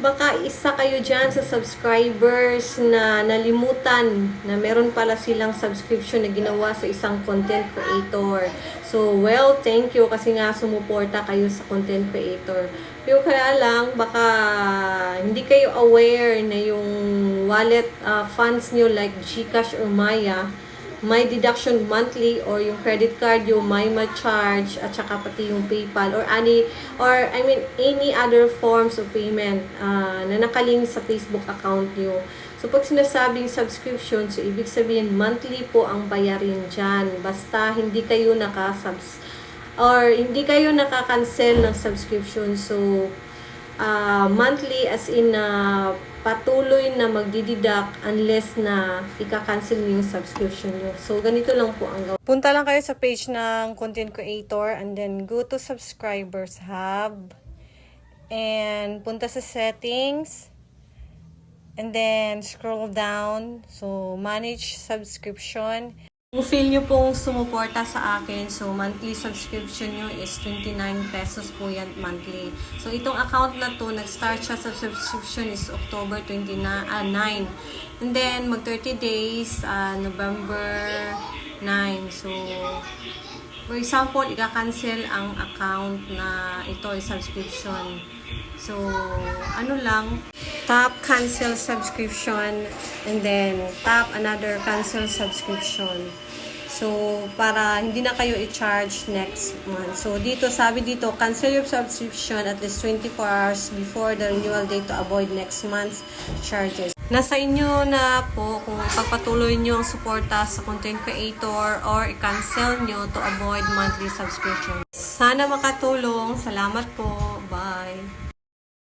baka isa kayo dyan sa subscribers na nalimutan na meron pala silang subscription na ginawa sa isang content creator. So, well, thank you kasi nga sumuporta kayo sa content creator. Pero kaya lang, baka hindi kayo aware na yung wallet uh, funds nyo like Gcash or Maya, may deduction monthly or yung credit card yung may ma-charge at saka pati yung PayPal or any or I mean any other forms of payment uh, na nakaling sa Facebook account nyo. So pag sinasabing subscription, so ibig sabihin monthly po ang bayarin dyan. Basta hindi kayo naka-subs or hindi kayo nakaka-cancel ng subscription. So uh, monthly as in uh, patuloy na magdididak unless na ika-cancel niyo yung subscription niyo. So, ganito lang po ang gawin. Punta lang kayo sa page ng content creator and then go to subscribers hub and punta sa settings and then scroll down. So, manage subscription. Kung feel nyo pong sumuporta sa akin, so monthly subscription nyo is 29 pesos po yan monthly. So itong account na to, nag-start siya sa subscription is October 29, ah, 9. And then mag 30 days, ah, November 9. So for example, ika-cancel ang account na ito ay subscription. So ano lang, tap cancel subscription and then tap another cancel subscription. So, para hindi na kayo i-charge next month. So, dito, sabi dito, cancel your subscription at least 24 hours before the renewal date to avoid next month's charges. Nasa inyo na po kung pagpatuloy nyo ang suporta sa content creator or i-cancel nyo to avoid monthly subscription. Sana makatulong. Salamat po. Bye.